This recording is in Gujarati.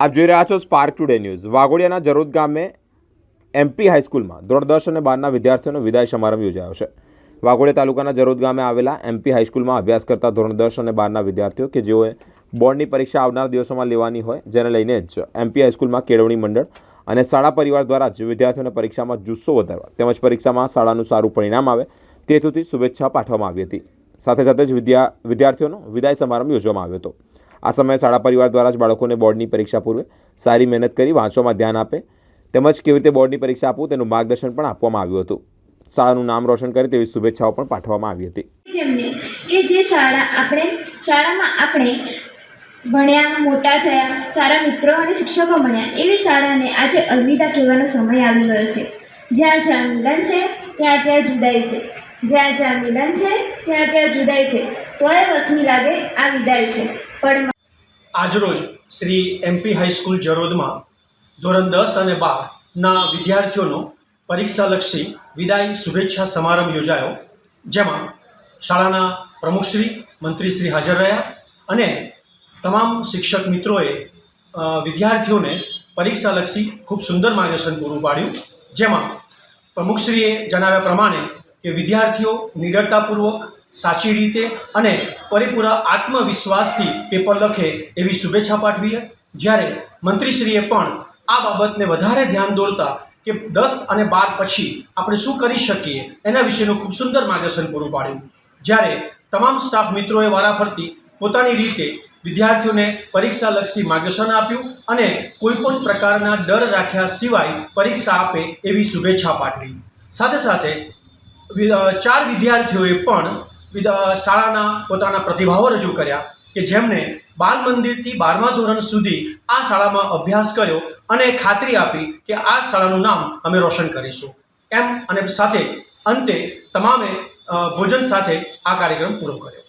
આપ જોઈ રહ્યા છો સ્પાર્ક ટુડે ન્યૂઝ વાઘોડિયાના જરોદ ગામે એમપી હાઈસ્કૂલમાં ધોરણ દસ અને બારના વિદ્યાર્થીઓનો વિદાય સમારંભ યોજાયો છે. વાઘોડિયા તાલુકાના જરોદ ગામે આવેલા એમપી હાઈસ્કૂલમાં અભ્યાસ કરતા ધોરણ દસ અને બારના વિદ્યાર્થીઓ કે જેઓએ બોર્ડની પરીક્ષા આવનાર દિવસોમાં લેવાની હોય, જેને લઈને જ એમપી હાઈસ્કૂલમાં કેળવણી મંડળ અને શાળા પરિવાર દ્વારા જ વિદ્યાર્થીઓને પરીક્ષામાં જુસ્સો વધારવા તેમજ પરીક્ષામાં શાળાનું સારું પરિણામ આવે તે હેતુથી શુભેચ્છા પાઠવવામાં આવી હતી. સાથે સાથે જ વિદ્યા વિદ્યાર્થીઓનો વિદાય સમારંભ યોજવામાં આવ્યો હતો. આ સમયે શાળા પરિવાર દ્વારા જ બાળકોને બોર્ડની પરીક્ષા પૂર્વે સારી મહેનત કરી વાંચવામાં ધ્યાન આપે, તેમજ કેવી રીતે બોર્ડની પરીક્ષા આપવું તેનું માર્ગદર્શન પણ આપવામાં આવ્યું હતું. શાળાનું નામ રોશન કરે તેવી શુભેચ્છાઓ પણ પાઠવવામાં આવી હતી. કે જે શાળા આપણે, શાળામાં આપણે ભણ્યા, મોટા થયા, સારા મિત્રો અને શિક્ષકો મળ્યા, એવી શાળાને આજે અલવિદા કહેવાનો સમય આવી ગયો છે. જ્યાં જ્યાં મિલન છે, ત્યાં ત્યાં જુદાઈ છે. જ્યાં જ્યાં મિલન છે, ત્યાં ત્યાં જુદાઈ છે. તોય વસમી લાગે આ વિદાય છે. પણ આજરોજ શ્રી એમપી હાઈસ્કૂલ જરોદમાં ધોરણ દસ અને બારના વિદ્યાર્થીઓનો પરીક્ષાલક્ષી વિદાય શુભેચ્છા સમારંભ યોજાયો, જેમાં શાળાના પ્રમુખશ્રી મંત્રીશ્રી હાજર રહ્યા અને તમામ શિક્ષક મિત્રોએ વિદ્યાર્થીઓને પરીક્ષાલક્ષી ખૂબ સુંદર માર્ગદર્શન પૂરું પાડ્યું, જેમાં પ્રમુખશ્રીએ જણાવ્યા પ્રમાણે કે વિદ્યાર્થીઓ નિડરતાપૂર્વક સાચી રીતે અને પરિપૂર્ણ આત્મવિશ્વાસથી પેપર લખે એવી શુભેચ્છા પાઠવી જ્યારે મંત્રીશ્રીએ પણ આ બાબતને વધારે ધ્યાન દોરતા કે દસ અને બાર પછી આપણે શું કરી શકીએ એના વિશેનું ખૂબ સુંદર માર્ગદર્શન પૂરું પાડ્યું. જ્યારે તમામ સ્ટાફ મિત્રોએ વારાફરતી પોતાની રીતે વિદ્યાર્થીઓને પરીક્ષાલક્ષી માર્ગદર્શન આપ્યું અને કોઈપણ પ્રકારના ડર રાખ્યા સિવાય પરીક્ષા આપે એવી શુભેચ્છા પાઠવી. સાથે સાથે ચાર વિદ્યાર્થીઓએ પણ શાળાના પોતાના પ્રતિભાવો રજૂ કર્યા કે જેમણે બાલ મંદિરથી બારમા ધોરણ સુધી આ શાળામાં અભ્યાસ કર્યો અને ખાતરી આપી કે આ શાળાનું નામ અમે રોશન કરીશું. એમ અને સાથે અંતે તમામે ભોજન સાથે આ કાર્યક્રમ પૂરો કર્યો.